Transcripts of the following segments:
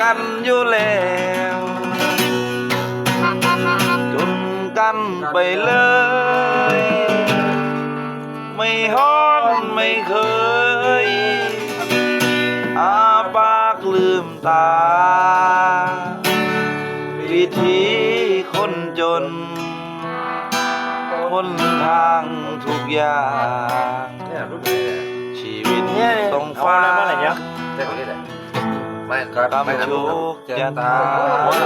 กันอยู่แล้วจนกันไปเลย ไม่ฮ้อนไม่เคย อาปากลืมตา วิธีคนจนคนทางทุกอย่างเนี่ยรุ่นนี้เนี่ยชีวิตเนี่ยต้องฟ้าเอาอะ ไรมาอะไรเนี่ยใช่คนนี้แหละไม่กำไม่นั้นชุกจะตาโอ้โห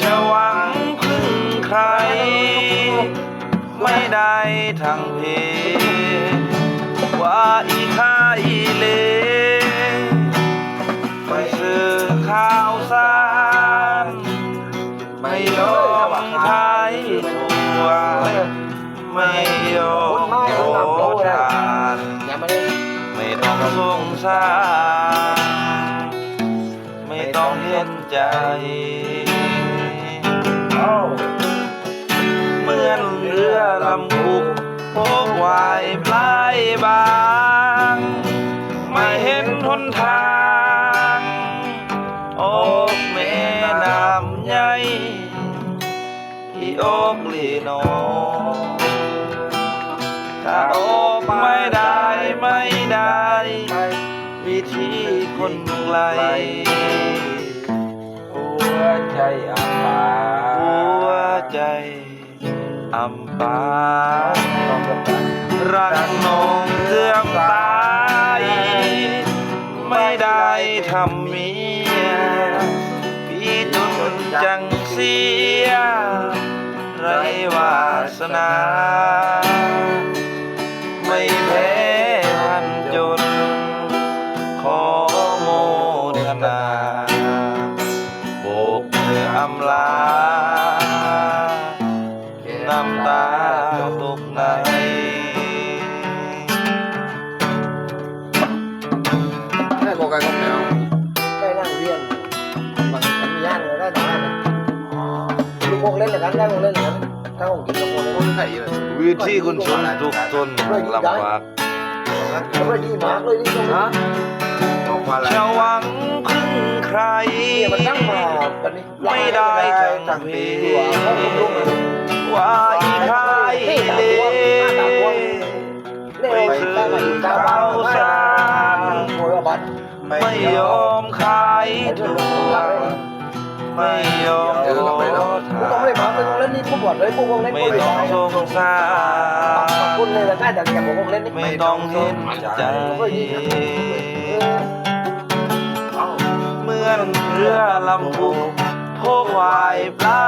จะหวังพึ่งใคร ไม่ได้ทั้งเพว่าอีข้าอีเลไปซื้อข้าวสารไม่ยอมขายตัวไม่ยอมโอทานอย่ามาเลยไม่ต้องสงสารไม่ต้องเห็น ใจ เหมือนเรือลำคุกพกวายปลายบาง ไม่เห็นหนทางอกแม่น้ำใหญ่ที่อกลีโนถ้าอกไม่ได้ไม่ได้ วิธีคนไกล อับปาหัวใจอำปารักน้องเกือบตาย ไม่ได้ทำเมียพี่จนจังเสีย ไรวาสนา ลูกพวกเล่นเลยกันได้พวกเล่นเลยกันถ้าผมกินกับพวกเล่นคนใส่เลยวิธีคุณชนทุกทนลำบากก็ไม่ดีมากเลยนี่ตรงนี้ของความจะหวังพึ่งใคร เนี่ยมันตั้งมาปันนี้ไม่ได้ทั้งเพตัวเขาคุมลุกว่าอีกใครเลไปซื้อข้าวสารโอยบัตรไม่ยอมขายถูก ไม่ยอมยออไม่ต้องไม่ต้องเลยมาไปตรงเล่นนี่พวกบอดเลยพวกวงเล่นไม่พวกเลยต้องสงสาร คุณเลยละง่ายแต่อย่างพวกเล่นนี่ไม่ต้องเห็นใจ เหมือนเรือลำพุกโพกวายปลา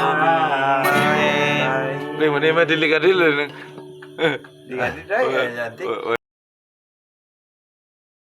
ลุกในเรื่องวัน